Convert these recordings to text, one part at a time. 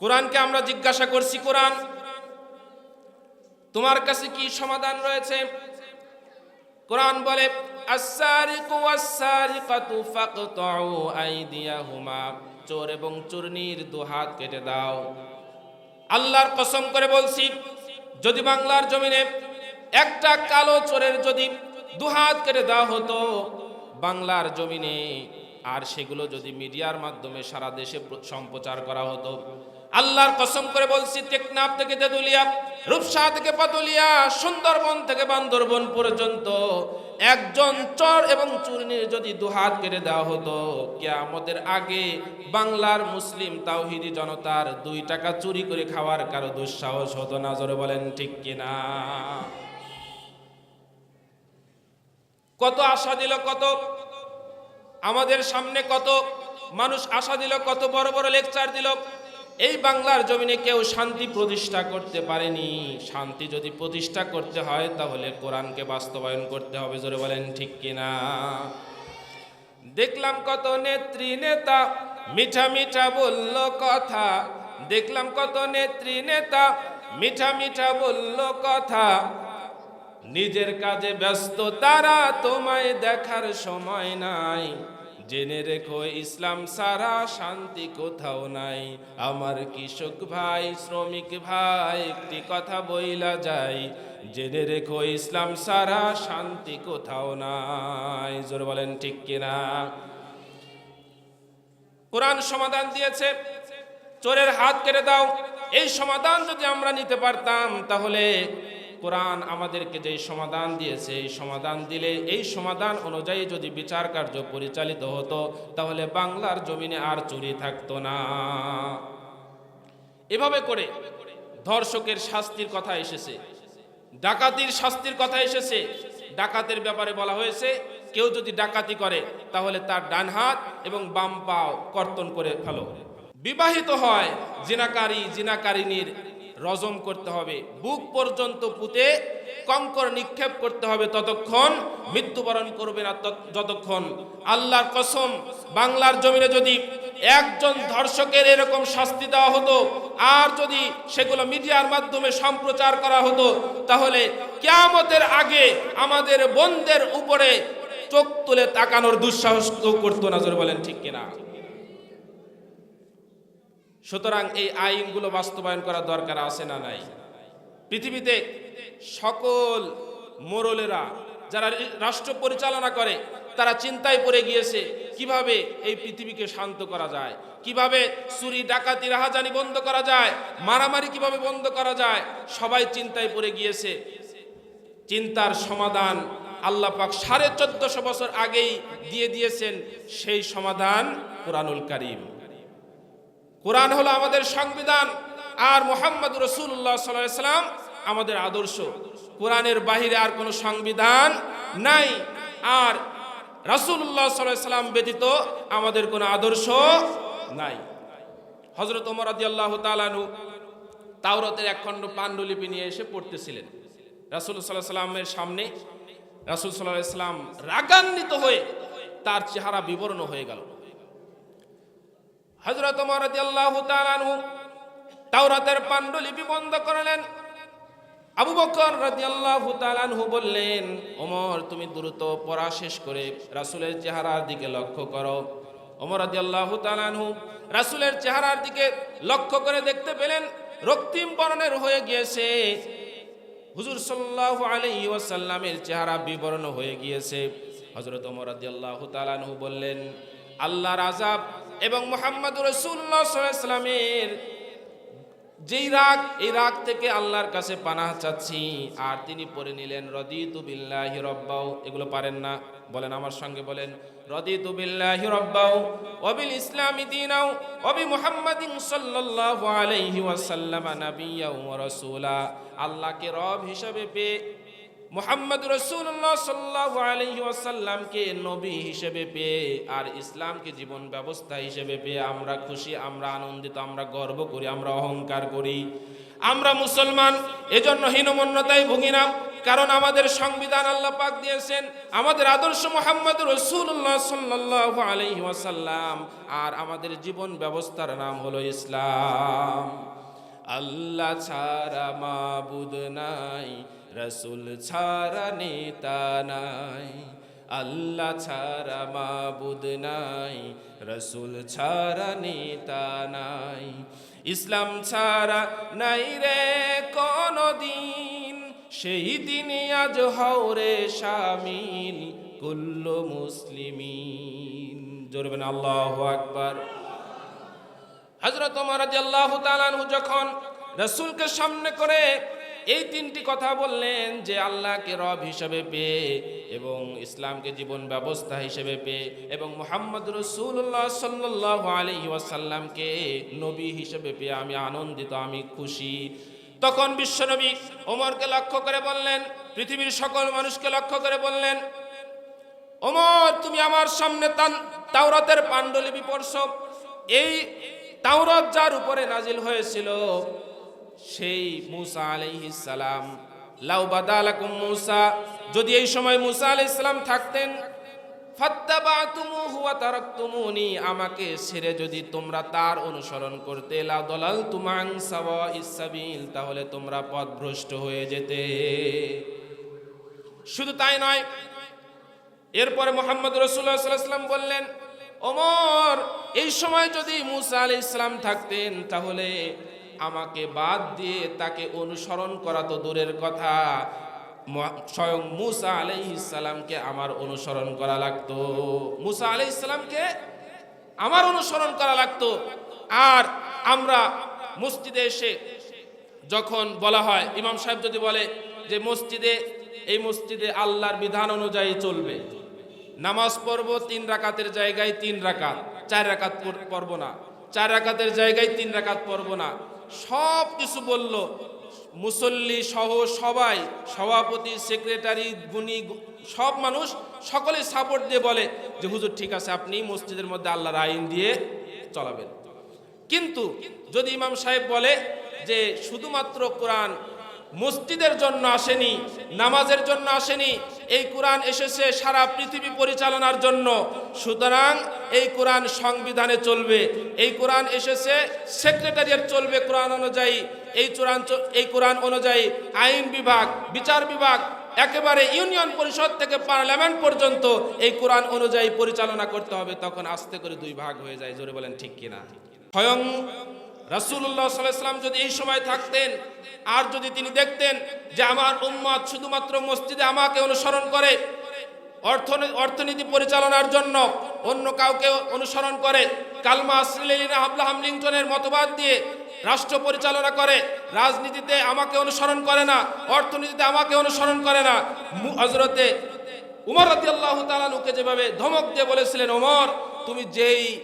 কোরআনকে আমরা জিজ্ঞাসা করছি, কোরআন, তোমার কাছে কি সমাধান রয়েছে? কোরআন বলে, আস-সারিকু ওয়াস-সারিকাতু ফাকতাউ আইদিয়াহুমা। চোর এবং চুরনির দুহাত কেটে দাও। আল্লাহর কসম করে বলছি, যদি বাংলার জমিনে একটা কালো চোরের যদি দুহাত কেটে দেওয়া হতো, বাংলার জমিনে আর সেগুলো যদি মিডিয়ার মাধ্যমে সারা দেশে সম্প্রচার করা হতো আল্লাহর কসম করে বলছি, টেকনাফ থেকে তেতুলিয়া রূপসা থেকে পাতুলিয়া সুন্দরবন থেকে বান্দরবন পর্যন্ত একজন চর এবং চূর্ণির যদি দুহাত কেটে দেওয়া হতো, কেয়ামতের আগে বাংলার মুসলিম তাওহিদি জনতার দুই টাকা চুরি করে খাওয়ার কারও দুঃসাহস হতো না, জোরে বলেন ঠিক কিনা কত আশা দিল, কত আমাদের সামনে কত মানুষ আশা দিল, কত বড় বড় লেকচার দিল এই বাংলার জমিনে কেউ শান্তি প্রতিষ্ঠা করতে পারেনি। শান্তি যদি প্রতিষ্ঠা করতে হয়, তাহলে কোরআনকে বাস্তবায়ন করতে হবে, জোরে বলেন ঠিক কিনা? দেখলাম কত নেত্রী নেতা মিঠা মিঠা বলল কথা। দেখলাম কত নেত্রী নেতা মিঠা মিঠা বলল কথা। নিজের কাজে ব্যস্ত, তারা তোমায় দেখার সময় নাই। জেনে রেখো, ইসলাম সারা শান্তি কোথাও নাই। আমার কৃষক ভাই, শ্রমিক ভাই, একটি কথা বইলা যায় জেনে রেখো, ইসলাম সারা শান্তি কোথাও নাই। জোর বলেন, ঠিক কিনা? কোরআন সমাধান দিয়েছে। চোরের হাত কেটে দাও। এই সমাধান যদি আমরা নিতে পারতাম, তাহলে কোরআন আমাদেরকে যেই সমাধান দিয়েছে, এই সমাধান দিলে, এই সমাধান অনুযায়ী যদি বিচার কার্য পরিচালিত হতো, তাহলে বাংলার জমিনে আর চুরি থাকতো না। এভাবে করে ধর্ষকের শাস্তির কথা এসেছে, ডাকাতির শাস্তির কথা এসেছে। ডাকাতের ব্যাপারে বলা হয়েছে, কেউ যদি ডাকাতি করে, তাহলে তার ডান হাত এবং বাম পাও কর্তন করে ফেলো। বিবাহিত হয় জিনাকারী, জিনাকারিনীর রজম করতে হবে। বুক পর্যন্ত পুঁতে কঙ্কর নিক্ষেপ করতে হবে ততক্ষণ। মৃত্যুবরণ করবে না যতক্ষণ। আল্লাহর কসম, বাংলার জমিনে যদি একজন ধর্ষকের এরকম শাস্তি দেওয়া হতো, আর যদি সেগুলো মিডিয়ার মাধ্যমে সম্প্রচার করা হতো, তাহলে কেয়ামতের আগে আমাদের বোনদের উপরে চোখ তুলে তাকানোর দুঃসাহস করতো না বলেন ঠিক কিনা? সুতরাং এই আইনগুলো বাস্তবায়ন করা দরকার আছে না নাই? পৃথিবীতে সকল মোরলেরা, যারা রাষ্ট্র পরিচালনা করে, তারা চিন্তায় পড়ে গিয়েছে, কীভাবে এই পৃথিবীকে শান্ত করা যায়? কীভাবে চুরি, ডাকাতি, রাহাজানি বন্ধ করা যায়? মারামারি কীভাবে বন্ধ করা যায়? সবাই চিন্তায় পড়ে গিয়েছে। চিন্তার সমাধান আল্লাহ পাক সাড়ে চোদ্দশো বছর আগেই দিয়ে দিয়েছেন, সেই সমাধান কোরআনুল কারীম। কোরআন হলো আমাদের সংবিধান, আর মোহাম্মদ রসুল্লাহ সাল্লাম আমাদের আদর্শ। কোরআনের বাহিরে আর কোনো সংবিধান নাই, আর রাসূলুল্লাহ সাল্লাহ সাল্লাম ব্যতীত আমাদের কোনো আদর্শ নাই। হজরত ওমর আদি আল্লাহ তালানু তাওরতের একখণ্ড পাণ্ডুলিপি নিয়ে এসে পড়তেছিলেন। রাসূল সাল্লাহ সাল্লামের সামনে রাসূল সাল্লাহ সাল্লাম রাগান্বিত হয়ে তার চেহারা বিবর্ণ হয়ে গেল। হজরত তাআলা আনহু তাওরাতের পাণ্ডুলিপি বন্ধ করলেন। আবু বকর রাদিয়াল্লাহু তাআলা আনহু বললেন, ওমর, তুমি দ্রুত পড়া শেষ করে রাসুলের চেহারার দিকে লক্ষ্য করো। ওমর রাদিয়াল্লাহু তাআলা আনহু রাসুলের চেহারার দিকে লক্ষ্য করে দেখতে পেলেন, রক্তিম বর্ণের হয়ে গিয়েছে। হুজুর সাল্লাল্লাহু আলাইহি ওয়াসাল্লামের চেহারা বিবর্ণ হয়ে গিয়েছে। হজরত ওমর রাদিয়াল্লাহু তাআলা আনহু বললেন, আল্লাহর আযাব এবং মোহাম্মদ ওয়াসাল্লামের যেই রাগ, এই রাগ থেকে আল্লাহর কাছে পানাহ চাচ্ছি। আর তিনি পড়ে নিলেন, রদিতু বিল্লাহি রব্বাও এগুলো পারেন না। বলেন আমার সঙ্গে বলেন, রদিতু বিল্লাহি রব্বাও ওয়াবিল ইসলামি দীনাও ওয়াবি মুহাম্মাদিন সাল্লাল্লাহু আলাইহি ওয়াসাল্লাম আল্লাহকে রব হিসাবে পেয়ে মোহাম্মদ রসুল্লাহ সাল্লাহ আলহি ওয়াসাল্লামকে নবী হিসেবে পেয়ে আর ইসলামকে জীবন ব্যবস্থা হিসেবে পেয়ে আমরা খুশি, আমরা আনন্দিত, আমরা গর্ব করি, আমরা অহংকার করি। আমরা মুসলমান, এজন্য হীনমন্যতায় ভুগি না, কারণ আমাদের সংবিধান আল্লাহ পাক দিয়েছেন, আমাদের আদর্শ মোহাম্মদ রসুল্লাহ সাল্লাহ আলহি ওয়াসাল্লাম, আর আমাদের জীবন ব্যবস্থার নাম হলো ইসলাম। আল্লাহ ছাড়া মাবুদ নাই রসুল ছাড়া নেতা নাই, আল্লাহ ছাড়া মাবুদ নাই, রসুল ছাড়া নেতা নাই। ইসলাম ছাড়া নাই রে কোনো দিন সেই দিনে আজ হাওরে শামিল, কুল্লু মুসলিমিন। জোরবেন আল্লাহ আকবার। হজরত ওমর রাদিয়াল্লাহু তাআলা যখন রাসূলকে সামনে করে এই তিনটি কথা বললেন যে আল্লাহকে রব হিসেবে পেয়ে এবং ইসলামকে জীবন ব্যবস্থা হিসেবে পেয়ে এবং মোহাম্মদ রসুল্লাহ সাল্লাহ আলহি ওয়াসাল্লামকে নবী হিসেবে পেয়ে আমি আনন্দিত, আমি খুশি। তখন বিশ্বনবী ওমরকে লক্ষ্য করে বললেন, পৃথিবীর সকল মানুষকে লক্ষ্য করে বললেন, ওমর, তুমি আমার সামনে তাওরাতের পাণ্ডুলিপি পড়ছ। এই তাওরাত যার উপরে নাজিল হয়েছিল সেই মুসা আলাইহিস সালাম। লাউ বাদালাকুম মুসা, যদি এই সময় মুসা আলাইহিস সালাম থাকতেন আমাকে ছেড়ে যদি তোমরা তার অনুসরণ করতে, লা দালালতুম আন সাওয়াইস তাহলে তোমরা পথভ্রষ্ট হয়ে যেতে। শুধু তাই নয়, এরপরে মোহাম্মদ রসুল্লাহ সাল্লাম বললেন, ওমর, এই সময় যদি মুসা আলি ইসলাম থাকতেন, তাহলে আমাকে বাদ দিয়ে তাকে অনুসরণ করা তো দূরের কথা। স্বয়ং মুসা আলাইহিসালামকে আমার অনুসরণ করা লাগতো। মুসা আলাইহিসালামকে আমার অনুসরণ করা লাগতো। আর আমরা মসজিদে এসে যখন বলা হয়, ইমাম সাহেব যদি বলে যে মসজিদে, এই মসজিদে আল্লাহর বিধান অনুযায়ী চলবে। নামাজ পড়ব তিন রাকাতের জায়গায় তিন রাকাত, চার রাকাত পড়ব না। চার রাকাতের জায়গায় তিন রাকাত পড়ব না। সব কিছু বলল, মুসল্লি সহ সবাই, সভাপতি, সেক্রেটারি, গুণী, সব মানুষ সকলে সাপোর্ট দিয়ে বলে যে, হুজুর, ঠিক আছে, আপনি মসজিদের মধ্যে আল্লাহর আইন দিয়ে চলাবেন। কিন্তু যদি ইমাম সাহেব বলে যে, শুধুমাত্র কোরআন মসজিদের জন্য আসেনি, নামাজের জন্য আসেনি, এই কোরআন এসেছে সারা পৃথিবী পরিচালনার জন্য। সুতরাং এই কোরআন সংবিধানে চলবে। এই কোরআন এসেছে, সেক্রেটারিয়েট চলবে কোরআন অনুযায়ী। এই কোরআন চ- এই কোরআন অনুযায়ী আইন বিভাগ, বিচার বিভাগ, একেবারে ইউনিয়ন পরিষদ থেকে পার্লামেন্ট পর্যন্ত এই কোরআন অনুযায়ী পরিচালনা করতে হবে। তখন আস্তে করে দুই ভাগ হয়ে যায়। জোরে বলেন, ঠিক কিনা? স্বয়ং রাসূলুল্লাহ সাল্লাম যদি এই সময় থাকতেন, আর যদি তিনি দেখতেন যে আমার উম্মাদ শুধুমাত্র মসজিদে আমাকে অনুসরণ করে, অর্থনী- অর্থনীতি পরিচালনার জন্য অন্য কাউকে অনুসরণ করে, কালমা লিঙ্কনের মতবাদ দিয়ে রাষ্ট্র পরিচালনা করে, রাজনীতিতে আমাকে অনুসরণ করে না, অর্থনীতিতে আমাকে অনুসরণ করে না হজরতে উমর রাদিয়াল্লাহ তাআলাকে যেভাবে ধমক দিয়ে বলেছিলেন, ওমর, তুমি যেই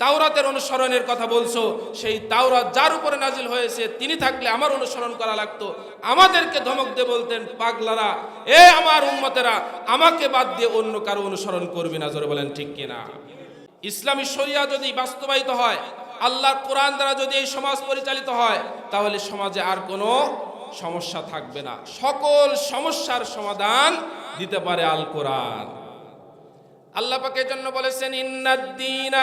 তাওরাতের অনুসরণের কথা বলছো, সেই তাওরাত যার উপরে নাজিল হয়েছে, তিনি থাকলে আমার অনুসরণ করা লাগতো। আমাদেরকে ধমক দিয়ে বলতেন, পাগলারা, এ আমার উম্মতেরা, আমাকে বাদ দিয়ে অন্য কারও অনুসরণ করবি না। জোরে বলেন, ঠিক কিনা? ইসলামী শরিয়া যদি বাস্তবায়িত হয়, আল্লাহর কোরআন দ্বারা যদি এই সমাজ পরিচালিত হয়, তাহলে সমাজে আর কোনো সমস্যা থাকবে না। সকল সমস্যার সমাধান দিতে পারে আল কোরআন আল্লাহ পাকের জন্য বলেছেন, ইন্নাদ্দিনা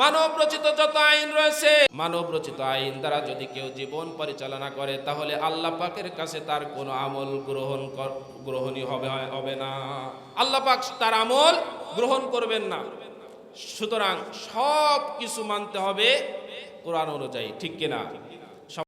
মানব রচিত যত আইন রয়েছে মানব রচিত আইন দ্বারা যদি কেউ জীবন পরিচালনা করে, তাহলে আল্লাহ পাকের কাছে তার কোনো আমল গ্রহণ গ্রহণীয় হবে হবে না। আল্লাহ পাক তার আমল গ্রহণ করবেন না। সুতরাং সব কিছু মানতে হবে কোরআন অনুযায়ী, ঠিক কিনা?